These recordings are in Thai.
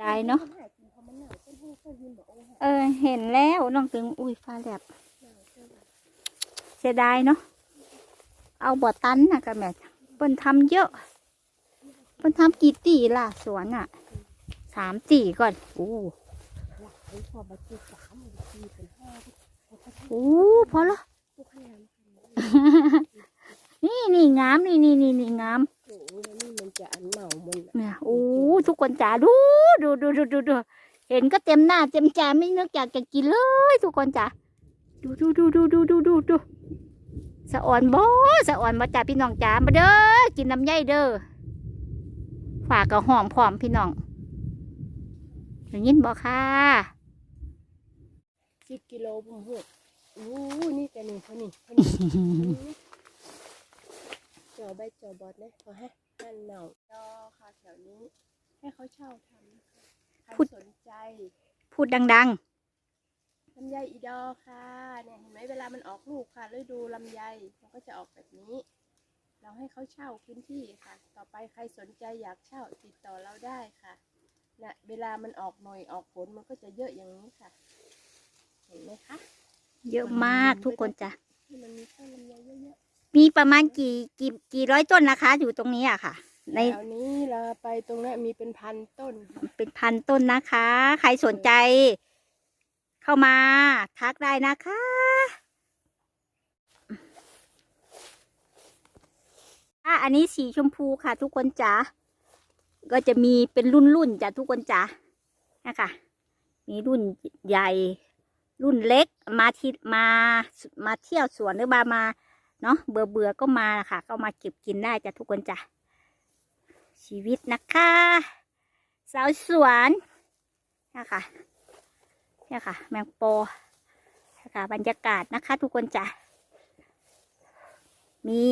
ได้เนาะเออเห็นแล้วน้องตึงอุ้ยฟ้าแลบเสียดายเนาะเอาบ่อตันนะกันแม่เปิ้นทำเยอะเปิ้นทำกี่ตีล่ะสวนอะสามตีก่อนโอ้โอ้พอแล้วนี่นี่งามนี่นี่นี่นี่งามโอ้โหแล้วนี่มันจะอันเหมามันอะเนี่ยโอ้ ทุกคนจ๋าดูดูดูดูดูดูเห็นก็เต็มหน้าเต็มใจไม่นึกอยากจะกินเลยทุกคนจ๋าดูดูดูดูดูดูดูดูสะอ่อนบ่สะอ่อนมาจ่าพี่น้องจ๋ามาเด้อกินน้ำใยเด้อฝากกับหอมพร้อมพี่น้องได้ยินบ่ค่ะสิบกิโลผมหกโอ้โหนี่แต่นี่เขานี่เขานี่จ่อใบจ่อบอดนะขอให้อันเหมาดอค่ะแถวนี้ ให้เขาเช่าทำนะคะใครพูด สนใจพูดดัง ลำไยอีดอค่ะเนี่ยเห็นไหมเวลามันออกลูกค่ะฤดูลำไยมันก็จะออกแบบนี้ เราให้เขาเช่าพื้นที่ค่ะ ต่อไปใครสนใจอยากเช่าติดต่อเราได้ค่ะนะเวลามันออกหน่อยออกผลมันก็จะเยอะอย่างนี้ค่ะ เห็นไหมคะๆ เยอะมากทุกคนจ๋าที่มันมีต้นลำไยเยอะมีประมาณกี่กี่กี่ร้อยต้นนะคะ อยู่ตรงนี้อะค่ะๆ ในแถวนี้เราไปตรงนั้นมีเป็นพันต้นค่ะเป็นพันต้นนะคะ ใครสนใจ เข้ามา ทักได้นะคะ อะอันนี้สีชมพูค่ะ ทุกคนจ๋าก็จะมีเป็นรุ่นรุ่นๆจ้ะทุกคนจ๋านะคะมีรุ่นใหญ่รุ่นเล็กมาที่มามาเที่ยวสวนหรือมามาเนาะเบื่อเบื่อๆก็มาค่ะ ก็มาเก็บกินได้จ้ะทุกคนจ้ะ ชีวิตนะคะ สาวสวนเนี่ยค่ะเนี่ยค่ะ แมงปอค่ะบรรยากาศนะคะ ทุกคนจ้ะมี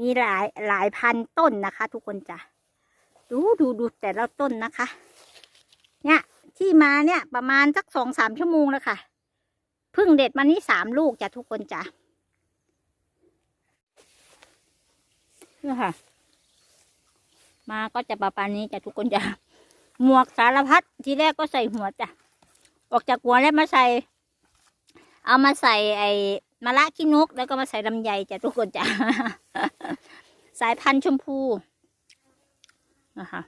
มีหลายหลายพันต้นนะคะ ทุกคนจ้ะดูดูดูแต่ละต้นนะคะ เนี่ยที่มาเนี่ยประมาณสักสองสามชั่วโมงแล้วค่ะเพิ่งเด็ดมานี่สามลูกจ้ะทุกคนจ้ะเนี่ยค่ะ มาก็จะประมาณนี้จ้ะทุกคนจ้ะหมวกสารพัดทีแรกก็ใส่หัวจ้ะออกจากหัวแล้วมาใส่ เอามาใส่ไอ้มะละขี้นก แล้วก็มาใส่ลำไยจ้ะทุกคนจ้ะสายพันธุ์ชมพูนะคะ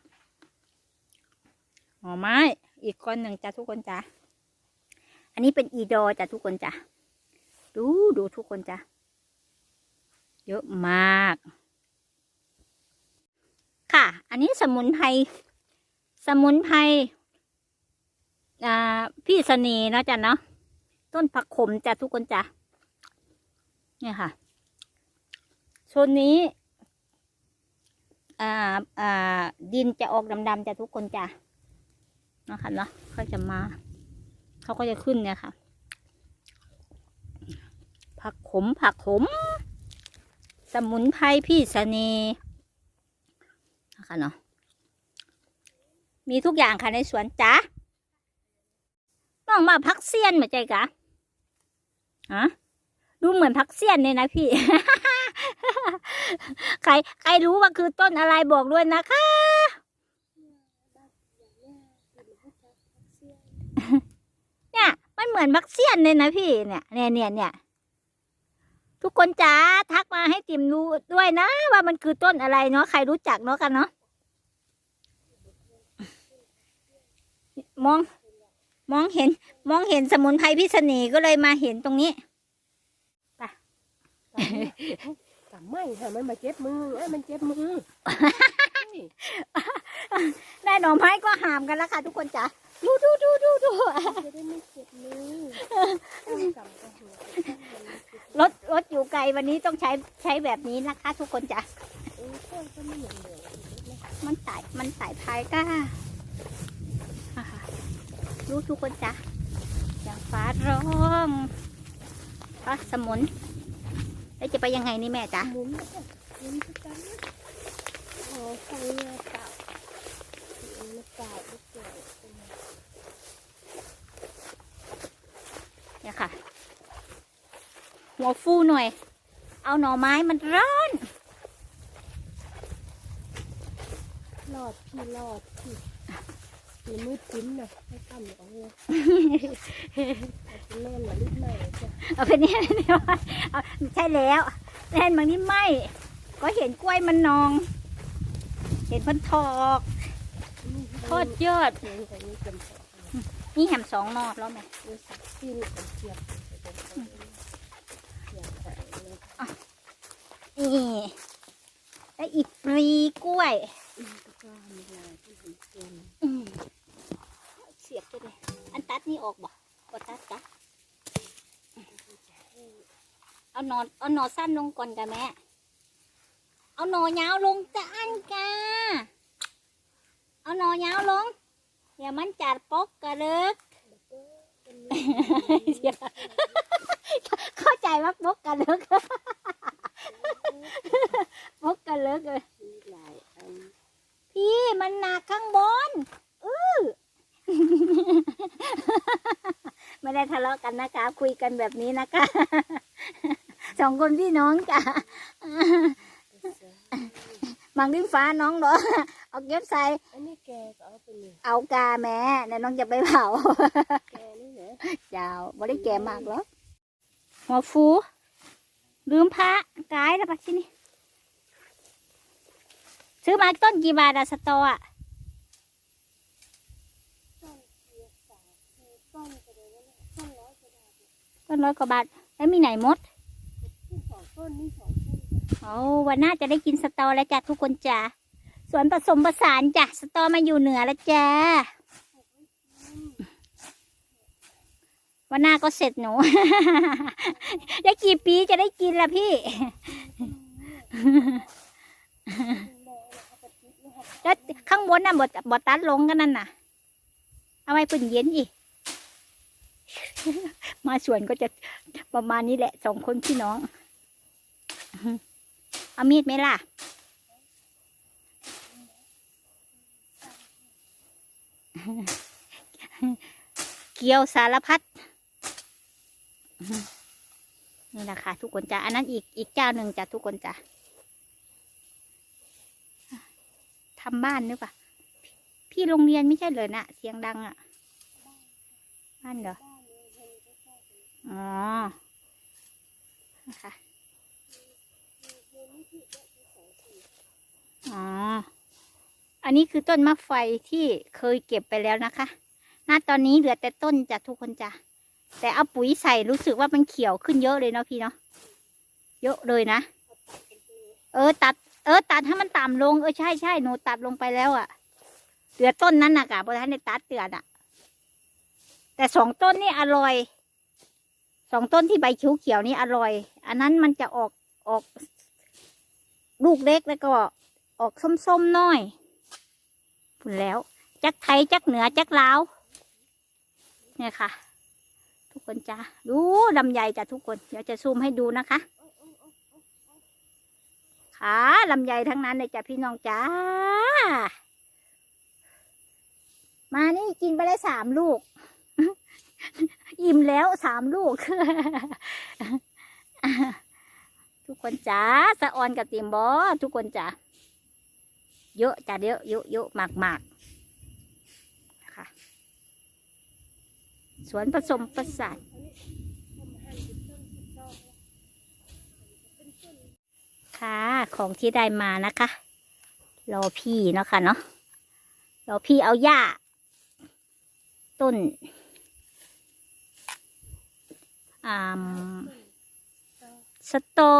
หน่อไม้ อีกคนหนึ่งจ้ะทุกคนจ้ะอันนี้เป็นอีดอจ้ะทุกคนจ้ะดูดูทุกคนจ้ะเยอะมาก ค่ะ อันนี้สมุนไพรสมุนไพรพี่เสนีย์เนาะจ้ะเนาะต้นผักขมจ้ะทุกคนจ้ะเนี่ยค่ะโซนนี้อ่าอ่าดินจะออกดำๆจ้ะทุกคนจ้ะนะคะเนาะเขาจะมา เขาก็จะขึ้นเนี่ยค่ะ ผักขมผักขม สมุนไพรพี่เสนีย์ นะคะเนาะมีทุกอย่างค่ะในสวนจ้าน้องมาพักเซียนเหมือนใจกะฮะดูเหมือนพักเซียนเลยนะพี่ ใครใครรู้ว่าคือต้นอะไรบอกด้วยนะคะ เนี่ยมันเหมือนพักเซียนเลยนะพี่เนี่ยเนี่ยเนี่ยเนี่ย ทุกคนจ้าทักมาให้ติมรู้ด้วยนะ ว่ามันคือต้นอะไรเนาะใครรู้จักเนาะกันเนาะมอง มองเห็น มองเห็นสมุนไพรพิษณีก็เลยมาเห็นตรงนี้แต่ไม่ค่ะมันมาเจ็บมือเอ้ยมันเจ็บมือนี่ได้หน่อไม้ก็หามกันแล้วค่ะทุกคนจ้ะ ดูดูดูดูดูจะได้ไม่เจ็บมือต้องกำกับหัวรถรถอยู่ไกลวันนี้ต้องใช้ใช้แบบนี้นะคะ ทุกคนจ้ะเออต้นก็ไม่เหมือนเดิมมันสายมันสายพายก้าอ่าดูทุกคนจ้ะอย่างฟ้าร้องอะสมุนแล้วจะไปยังไงนี่แม่จ๊ะหมุนแล้วก็หมุนไปกันนะโอ้ไฟเงาเก่าเอามาเก่าลูกเก่าเป็นไง เนี่ยค่ะ หัวฟูหน่อย เอาหน่อไม้มันร้อนรอดพี่รอดพี่มีมืดจิ้มนะให้ตั้มของเนี่ยเอาเป็นแม่หน่อยนิดหน่อยจ้ะเอาไปเนี่ยเนี่ยเอาใช่แล้วแน่นบางนี่ไม่ ก็เห็นกล้วยมันนอง เห็นพันทอกทอดยอดเลี้ยงแต่นี้จำเป็นนี่แหมสองนอกแล้วไหมดูสัก ที่นี่เป็นเทียบเป็นเทียบหายเลยนี่และอีกปลีกล้วยเสียบไปเลยอันตัดนี่ออกบ่ก็ตัดจ้ะเอาหนอนเอาหนอสั้นลงก่อนกันแม่ เอาหนอยาวลงจ้ะอันกาเอาหนอยาวลงเดี๋ยวมันจัดปกกระเลิก เข้าใจว่าปกกระเลิกปกกระเลิกเลยมีหลายอันพี่มันหนักข้างบนอื้อไม่ได้ทะเลาะกันนะคะ คุยกันแบบนี้นะคะสองคนพี่น้องจ้ะบางดิ้นฟ้าน้องเหรอ เอาเก็บใส่อันนี้แกก็เอาไปเลยเอากาแม่แล้วน้องจะไปเผาแกนี่นะ เจ้าบ่ได้แก่มากหรอกหัวฟู ลืมพระกายแล้วปะที่นี่ซื้อมาต้นกี่บาทอะสตออะต้นไปเลยนะต้นร้อยกว่าบาทต้นร้อยกว่าบาท แล้วมีไหนมดที่สองต้นนี่สองต้นโอ้วันหน้าจะได้กินสตอแล้วจ้ะทุกคนจ้ะส่วนผสมผสานจ้ะสตอมาอยู่เหนือแล้วจ้า วันหน้าก็เสร็จหนู ได้กี่ปีจะได้กินล่ะพี่ แล้วข้างบนน่ะบดบดตัดลงกันนั่นน่ะ เอาไว้เปิ่นเย็นอีก มาสวนก็จะประมาณนี้แหละสองคนพี่น้อง เอามีดไหมล่ะเกี่ยวสารพัด นี่แหละค่ะทุกคนจ้ะอันนั้นอีกอีกเจ้าหนึ่งจ้ะทุกคนจ้ะทำบ้านนึกว่าพี่โรงเรียนไม่ใช่เลยนะเสียงดังอะ่ะบ้านเหรออ๋อนะคะอ๋อ อันนี้คือต้นมะไฟที่เคยเก็บไปแล้วนะคะ ณ ตอนนี้เหลือแต่ต้นจ้ะทุกคนจ้ะ แต่เอาปุ๋ยใส่รู้สึกว่ามันเขียวขึ้นเยอะเลยเนาะพี่เนาะเยอะเลยนะ เออตัด เออ ตัดให้มันต่ำลงเออใช่ใช่หนูตัดลงไปแล้วอะ่ะเหลือต้นนั้นนะกะเพราะท่านได้ตัดเตือนอะ่ะ แต่สองต้นนี่อร่อยสองต้นที่ใบเขียวนี่อร่อย อันนั้นมันจะออกออก ลูกเล็กแล้วก็ออกส้มๆน้อยพูดแล้ว จักไทยจักเหนือจักลาวเนี่ยค่ะ ทุกคนจ้าดูลำไยจ้ะทุกคน เดี๋ยวจะซูมให้ดูนะคะขาลำไยทั้งนั้นเลยจ้ะพี่น้องจ้า มานี่กินไปได้สามลูก อิ่มแล้วสามลูก ทุกคนจ้าสะออนกับตรีมบอทุกคนจ้าเยอะจ้ะเยอะเยอะเยอะมากมากๆค่ะ สวนผสมประสานค่ะของที่ได้มานะคะ รอพี่เนาะค่ะเนาะรอพี่เอาหญ้า ต้นอ่าสตอ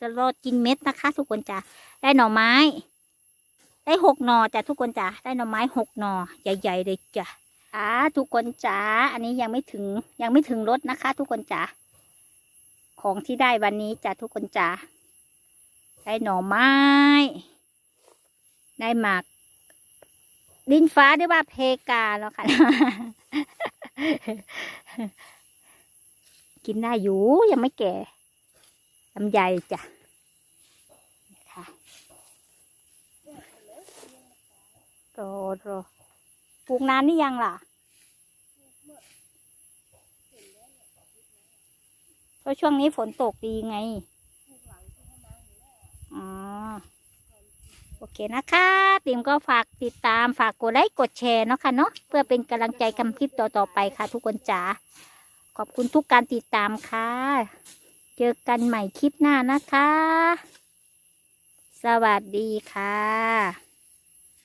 จะรอกินเม็ดนะคะ ทุกคนจ้ะได้หน่อไม้ ได้หกหน่อจ้ะทุกคนจ้ะได้หน่อไม้หกหน่อใหญ่ๆเลยจ้ะ อ่าทุกคนจ้าอันนี้ยังไม่ถึงยังไม่ถึงรถนะคะ ทุกคนจ้ะของที่ได้วันนี้จ้ะทุกคนจ้ะได้หน่อไม้ ได้หมากดินฟ้าหรือว่าเพกาแล้วค่ะ กินได้อยู่ยังไม่แก่ลำไยจ้ะนี่ค่ะโตโต ปลูกนานนี่ยังล่ะเพราะช่วงนี้ฝนตกดีไง อ๋อ โอเคนะคะติมก็ฝากติดตามฝากกดไลค์กดแชร์เนาะค่ะเนาะเพื่อเป็นกำลังใจกำคลิปต่อๆไปค่ะ ทุกคนจ๋าขอบคุณทุกการติดตามค่ะ เจอกันใหม่คลิปหน้านะคะ สวัสดีค่ะ